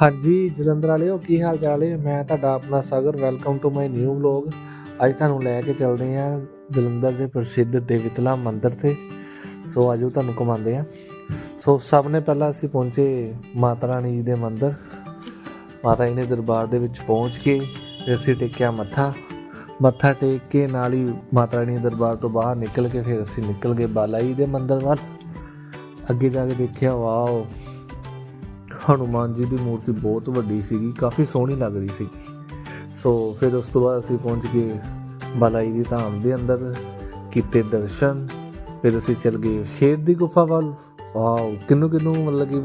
ਹਾਂਜੀ, ਜਲੰਧਰ ਵਾਲਿਓ, ਕੀ ਹਾਲ ਚਾਲ ਹੈ ਮੈਂ ਤੁਹਾਡਾ ਆਪਣਾ Sagar welcome to my new vlog ਅੱਜ ਤੁਹਾਨੂੰ ਲੈ ਕੇ ਚੱਲਦੇ ਹਾਂ ਜਲੰਧਰ ਦੇ ਪ੍ਰਸਿੱਧ ਦੇਵਿਤਲਾ ਮੰਦਿਰ ਤੇ। ਸੋ ਅੱਜ ਉਹ ਤੁਹਾਨੂੰ ਘੁਮਾਉਂਦੇ ਹਾਂ ਸੋ ਸਭ ਨੇ ਪਹਿਲਾਂ ਅਸੀਂ ਪਹੁੰਚੇ ਮਾਤਾ ਰਾਣੀ ਜੀ ਦੇ ਮੰਦਿਰ। ਮਾਤਾ ਜੀ ਦੇ ਦਰਬਾਰ ਦੇ ਵਿੱਚ ਪਹੁੰਚ ਕੇ ਫਿਰ ਅਸੀਂ ਟੇਕਿਆ ਮੱਥਾ। ਮੱਥਾ ਟੇਕ ਕੇ ਨਾਲ ਹੀ ਮਾਤਾ ਰਾਣੀ ਦੇ ਦਰਬਾਰ ਤੋਂ ਬਾਹਰ ਨਿਕਲ ਕੇ ਫਿਰ ਅਸੀਂ ਨਿਕਲ ਗਏ ਬਾਲਾ ਜੀ ਦੇ ਮੰਦਿਰ ਵੱਲ। ਅੱਗੇ ਜਾ ਕੇ ਦੇਖਿਆ, ਵਾਓ। ਹਨੂਮਾਨ ਜੀ ਦੀ ਮੂਰਤੀ ਬਹੁਤ ਵੱਡੀ ਸੀਗੀ, ਕਾਫੀ ਸੋਹਣੀ ਲੱਗ ਰਹੀ ਸੀ। ਸੋ ਫਿਰ ਉਸ ਤੋਂ ਬਾਅਦ ਅਸੀਂ ਪਹੁੰਚ ਗਏ ਬਾਲਾਈ ਦੀ ਧਾਮ ਦੇ ਅੰਦਰ, ਕੀਤੇ ਦਰਸ਼ਨ, ਫਿਰ ਅਸੀਂ ਚੱਲ ਗਏ ਸ਼ੇਰ ਦੀ ਗੁਫਾ ਵੱਲ। ਵਾਓ, ਕਿੰਨੂ ਕਿੰਨੂ ਮਤਲਬ ਕਿ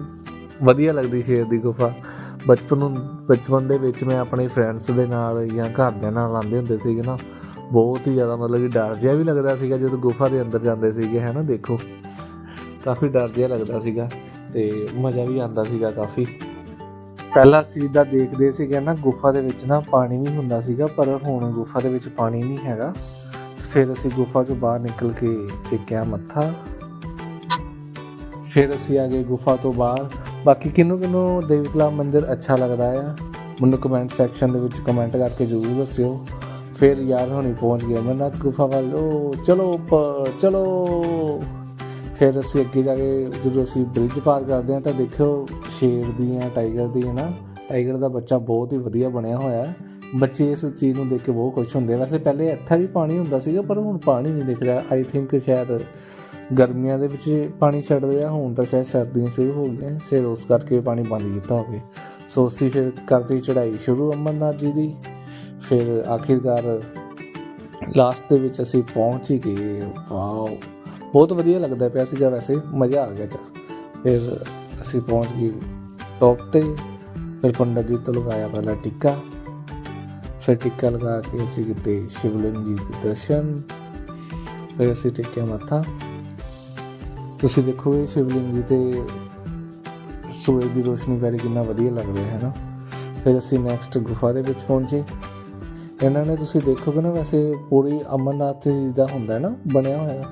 ਵਧੀਆ ਲੱਗਦੀ ਸ਼ੇਰ ਦੀ ਗੁਫਾ। ਬਚਪਨ ਨੂੰ, ਬਚਪਨ ਦੇ ਵਿੱਚ ਮੈਂ ਆਪਣੇ ਫਰੈਂਡਸ ਦੇ ਨਾਲ ਜਾਂ ਘਰਦਿਆਂ ਨਾਲ ਆਉਂਦੇ ਹੁੰਦੇ ਸੀਗੇ ਨਾ, ਬਹੁਤ ਹੀ ਜ਼ਿਆਦਾ ਮਤਲਬ ਕਿ ਡਰ ਜਿਹਾ ਵੀ ਲੱਗਦਾ ਸੀਗਾ ਜਦੋਂ ਗੁਫਾ ਦੇ ਅੰਦਰ ਜਾਂਦੇ ਸੀਗੇ, ਹੈ ਨਾ, ਦੇਖੋ। ਕਾਫੀ ਡਰ ਜਿਹਾ ਲੱਗਦਾ ਸੀਗਾ। ਤੇ ਮਜ਼ਾ ਵੀ ਆਉਂਦਾ ਸੀਗਾ ਕਾਫੀ। ਪਹਿਲਾਂ ਅਸੀਂ ਜਿੱਦਾਂ ਦੇਖਦੇ ਸੀਗੇ ਨਾ, ਗੁਫਾ ਦੇ ਵਿੱਚ ਨਾ ਪਾਣੀ ਵੀ ਹੁੰਦਾ ਸੀਗਾ, ਪਰ ਹੁਣ ਗੁਫਾ ਦੇ ਵਿੱਚ ਪਾਣੀ ਨਹੀਂ ਹੈਗਾ। ਫਿਰ ਅਸੀਂ ਗੁਫਾ ਚੋਂ ਬਾਹਰ ਨਿਕਲ ਕੇ ਟੇਕਿਆ ਮੱਥਾ। ਫਿਰ ਅਸੀਂ ਆ ਗਏ ਗੁਫਾ ਤੋਂ ਬਾਹਰ। ਬਾਕੀ ਕਿਹਨੂੰ ਕਿਹਨੂੰ ਦੇਵਤਲਾ ਮੰਦਿਰ ਅੱਛਾ ਲੱਗਦਾ ਆ, ਮੈਨੂੰ ਕਮੈਂਟ ਸੈਕਸ਼ਨ ਦੇ ਵਿੱਚ ਕਮੈਂਟ ਕਰਕੇ ਜ਼ਰੂਰ ਦੱਸਿਓ। ਫਿਰ ਯਾਰ ਹੁਣੀ ਪਹੁੰਚ ਗਏ ਅਮਰਨਾਥ ਗੁਫਾ ਵੱਲ। ਓ, ਚਲੋ ਉੱਪਰ, ਚਲੋ। ਫਿਰ ਅਸੀਂ ਅੱਗੇ ਜਾ ਕੇ ਜਦੋਂ ਅਸੀਂ ਬ੍ਰਿਜ ਪਾਰ ਕਰਦੇ ਹਾਂ ਤਾਂ ਦੇਖਿਓ ਸ਼ੇਰ ਦੀਆਂ ਟਾਈਗਰ ਦੀਆਂ ਨਾ ਟਾਈਗਰ ਦਾ ਬੱਚਾ ਬਹੁਤ ਹੀ ਵਧੀਆ ਬਣਿਆ ਹੋਇਆ ਹੈ। ਬੱਚੇ ਇਸ ਚੀਜ਼ ਨੂੰ ਦੇਖ ਕੇ ਬਹੁਤ ਖੁਸ਼ ਹੁੰਦੇ ਵੈਸੇ ਪਹਿਲੇ ਇੱਥੇ ਵੀ ਪਾਣੀ ਹੁੰਦਾ ਸੀਗਾ, ਪਰ ਹੁਣ ਪਾਣੀ ਨਹੀਂ ਦਿਖ ਰਿਹਾ। ਆਈ ਥਿੰਕ ਸ਼ਾਇਦ ਗਰਮੀਆਂ ਦੇ ਵਿੱਚ ਪਾਣੀ ਛੱਡਦੇ ਆ ਹੁਣ ਤਾਂ ਸ਼ਾਇਦ ਸਰਦੀਆਂ ਸ਼ੁਰੂ ਹੋ ਗਈਆਂ ਸਿਰ ਉਸ ਕਰਕੇ ਪਾਣੀ ਬੰਦ ਕੀਤਾ ਹੋਵੇ। ਸੋ ਅਸੀਂ ਫਿਰ ਕਰਤੀ ਚੜਾਈ ਸ਼ੁਰੂ ਅਮਰਨਾਥ ਜੀ ਦੀ। ਫਿਰ ਆਖਿਰਕਾਰ ਲਾਸਟ ਦੇ ਵਿੱਚ ਅਸੀਂ ਪਹੁੰਚ ਹੀ ਗਏ। ਵਾਓ। ਬਹੁਤ ਵਧੀਆ ਲੱਗਦਾ ਪਿਆ ਸੀਗਾ ਵੈਸੇ, ਮਜ਼ਾ ਆ ਗਿਆ ਚਾ। ਫਿਰ ਅਸੀਂ ਪਹੁੰਚ ਗਏ ਟੌਪ ਤੇ, ਫਿਰ ਪੰਡਤ ਜੀ ਤੋਂ ਲਗਾਇਆ ਪਹਿਲਾ ਟਿੱਕਾ। ਫਿਰ ਟਿੱਕਾ ਲਗਾ ਕੇ ਅਸੀਂ ਕੀਤੇ ਸ਼ਿਵਲਿੰਗ ਜੀ ਦੇ ਦਰਸ਼ਨ। ਫਿਰ ਅਸੀਂ ਟੇਕਿਆ ਮੱਥਾ। ਤੁਸੀਂ ਦੇਖੋਗੇ ਸ਼ਿਵਲਿੰਗ ਜੀ ਤੇ ਸੂਰਜ ਦੀ ਰੋਸ਼ਨੀ ਪੈ ਕਿੰਨਾ ਵਧੀਆ ਲੱਗ ਰਿਹਾ ਹੈ ਨਾ ਫਿਰ ਅਸੀਂ ਨੈਕਸਟ ਗੁਫਾ ਦੇ ਵਿੱਚ ਪਹੁੰਚੇ। ਇਹਨਾਂ ਨੇ ਤੁਸੀਂ ਦੇਖੋਗੇ ਨਾ, ਵੈਸੇ ਪੂਰੀ ਅਮਰਨਾਥ ਜੀ ਦਾ ਹੁੰਦਾ ਹੈ ਨਾ, ਬਣਿਆ ਹੋਇਆ।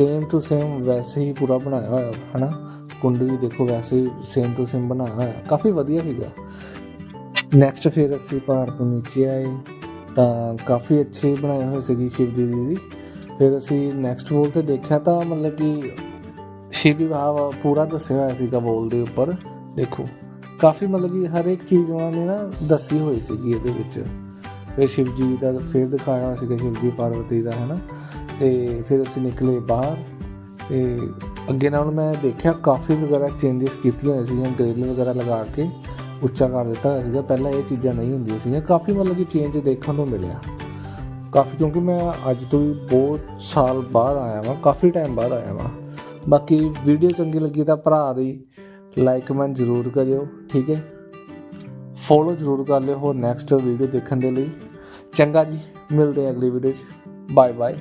ਸੇਮ ਟੂ ਸੇਮ ਵੈਸੇ ਹੀ ਪੂਰਾ ਬਣਾਇਆ ਹੋਇਆ, ਹਨਾ? ਕੁੰਡ ਵੀ ਦੇਖੋ ਵੈਸੇ ਹੀ ਸੇਮ ਟੂ ਸੇਮ ਬਣਾਇਆ ਹੋਇਆ, ਕਾਫੀ ਵਧੀਆ ਸੀਗਾ। ਨੈਕਸਟ ਫਿਰ ਅਸੀਂ ਪਹਾੜ ਤੋਂ ਨੀਚੇ ਆਏ, ਤਾਂ ਕਾਫੀ ਅੱਛੇ ਬਣਾਏ ਹੋਏ ਸੀਗੀ ਸ਼ਿਵ ਜੀ ਦੀ। ਫਿਰ ਅਸੀਂ ਨੈਕਸਟ ਵੋਲ ਤੇ ਦੇਖਿਆ ਤਾਂ ਮਤਲਬ ਕਿ ਸ਼ਿਵ ਵਿਵਾਹ ਪੂਰਾ ਦੱਸਿਆ ਹੋਇਆ ਸੀਗਾ ਵੋਲ ਦੇ ਉੱਪਰ, ਦੇਖੋ। ਕਾਫੀ ਮਤਲਬ ਕਿ ਹਰ ਇੱਕ ਚੀਜ਼ ਉਹਨਾਂ ਨੇ ਨਾ ਦੱਸੀ ਹੋਈ ਸੀਗੀ ਇਹਦੇ ਵਿੱਚ। ਫਿਰ ਸ਼ਿਵ ਜੀ ਦਾ ਫਿਰ ਦਿਖਾਇਆ ਹੋਇਆ ਸੀਗਾ ਸ਼ਿਵ ਜੀ ਪਾਰਵਤੀ ਦਾ ਹੈ ਨਾ ਤੇ ਫਿਰ ਅਸੀਂ ਨਿਕਲੇ ਬਾਹਰ ਤੇ ਅੱਗੇ ਨਾਲ ਮੈਂ ਦੇਖਿਆ ਕਾਫੀ ਵਗੈਰਾ ਚੇਂਜਸ ਕੀਤੀਆਂ ਹੋਈਆਂ ਸੀਗੀਆਂ ਗ੍ਰਿਲ ਵਗੈਰਾ ਲਗਾ ਕੇ ਉੱਚਾ ਕਰ ਦਿੱਤਾ ਹੋਇਆ ਸੀਗਾ। ਪਹਿਲਾਂ ਇਹ ਚੀਜ਼ਾਂ ਨਹੀਂ ਹੁੰਦੀਆਂ ਸੀਗੀਆਂ, ਕਾਫੀ ਮਤਲਬ ਕਿ ਚੇਂਜ ਦੇਖਣ ਨੂੰ ਮਿਲਿਆ। ਕਾਫੀ ਕਿਉਂਕਿ ਮੈਂ ਅੱਜ ਤੋਂ ਵੀ ਬਹੁਤ ਸਾਲ ਬਾਅਦ ਆਇਆ ਵਾਂ, ਕਾਫੀ ਟਾਈਮ ਬਾਅਦ ਆਇਆ ਵਾਂ। ਬਾਕੀ ਵੀਡੀਓ ਚੰਗੀ ਲੱਗੀ ਤਾਂ ਭਰਾ ਦੀ ਲਾਈਕ ਕਮੈਂਟ ਜ਼ਰੂਰ ਕਰਿਓ, ਠੀਕ ਹੈ? ਫੋਲੋ ਜ਼ਰੂਰ ਕਰ ਲਿਓ ਹੋਰ ਨੈਕਸਟ ਵੀਡੀਓ ਦੇਖਣ ਦੇ ਲਈ। ਚੰਗਾ ਜੀ, ਮਿਲਦੇ ਹਾਂ ਅਗਲੀ ਵੀਡੀਓ 'ਚ। Bye bye